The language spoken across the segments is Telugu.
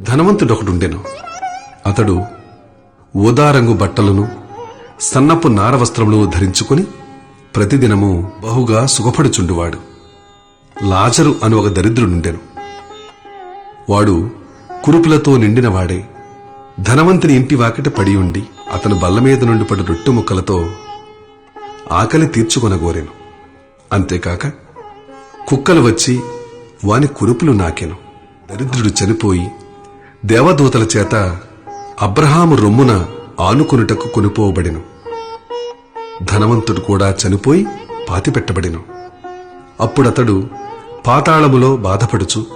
ధనవంతుడొకడుండెను. అతడు ఉదారంగు బట్టలను సన్నపు నార వస్త్రములు ధరించుకుని ప్రతిదినము బహుగా సుఖపడుచుండువాడు. లాజరు అను ఒక దరిద్రుడుండెను. వాడు కురుపులతో నిండినవాడే. ధనవంతుని ఇంటి వాకిట పడి ఉండి అతను బల్ల మీద నుండి పడి రొట్టె ముక్కలతో ఆకలి తీర్చుకొనగోరెను. అంతేకాక కుక్కలు వచ్చి వాని కురుపులు నాకెను. దరిద్రుడు చనిపోయి దేవదూతల చేత అబ్రహాము రొమ్మున ఆనుకునుటకు కొనుపోబడెను. ధనవంతుడు కూడా చనిపోయి పాతిపెట్టబడెను. అప్పుడతడు పాతాళములో బాధపడుచు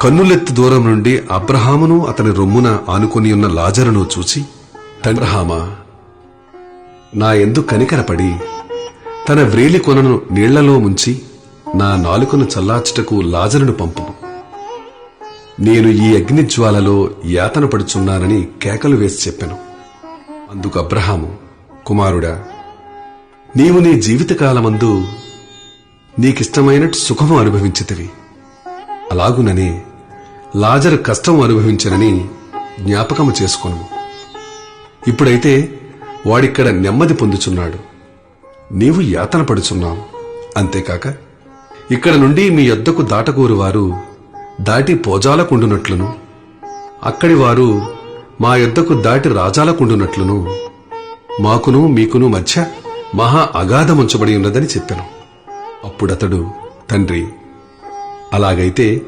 కన్నులెత్తి దూరం నుండి అబ్రహామును అతని రొమ్మున ఆనుకొని ఉన్న లాజరును చూచి తండ్రహామా నా ఎందు కనికరపడి తన వ్రేలి కొనను నీళ్ళలో ముంచి నా నాలుకను చల్లార్చుటకు లాజరును పంపుము. నేను ఈ అగ్నిజ్వాలలో యాతన పడుచున్నానని కేకలు వేసి చెప్పాను. అందుకు అబ్రహాము కుమారుడా నీవు నీ జీవితకాలమందు నీకిష్టమైనట్టు సుఖము అనుభవించితివి. అలాగునని లాజరు కష్టం అనుభవించనని జ్ఞాపకము చేసుకొను ఇప్పుడైతే వాడిక్కడ నెమ్మది పొందుచున్నాడు. నీవు యాతన పడుచున్నావు. అంతేకాక ఇక్కడ నుండి మీ యొద్దకు దాటగోరు వారు దాటి పోజాలకుండునట్లును అక్కడి వారు మా యుద్ధకు దాటి రాజాలకుండునట్లును మాకును మీకును మధ్య మహా అగాధముంచబడి ఉన్నదని చెప్పాను. అప్పుడతడు తండ్రి అలాగైతే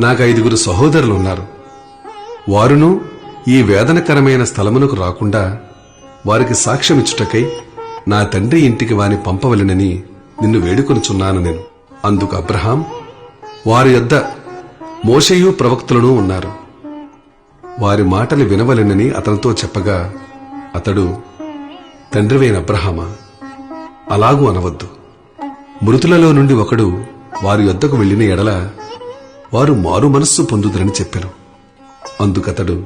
నాకు ఐదుగురు సహోదరులు ఉన్నారు. వారును ఈ వేదనకరమైన స్థలమునకు రాకుండా వారికి సాక్ష్యమిచ్చుటకై నా తండ్రి ఇంటికి వాని పంపవలెనని నిన్ను వేడుకొనుచున్నాను నేను. అందుకు అబ్రహాం వారి యొద్ద మోషయు ప్రవక్తులను ఉన్నారు. వారి మాటలు వినవలెనని అతనితో చెప్పగా అతడు తండ్రివైన అబ్రహామా అలాగూ అనవద్దు. మృతులలో నుండి ఒకడు వారి యొద్దకు వెళ్ళిన ఎడల వారు మారు మనస్సు పొందుదరని చెప్పెను. అందుకతడు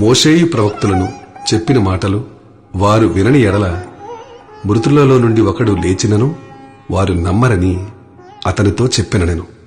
మోషేయు ప్రవక్తులను చెప్పిన మాటలు వారు వినని ఎడల మృతులలో నుండి ఒకడు లేచినను వారు నమ్మరని అతనితో చెప్పిన నేను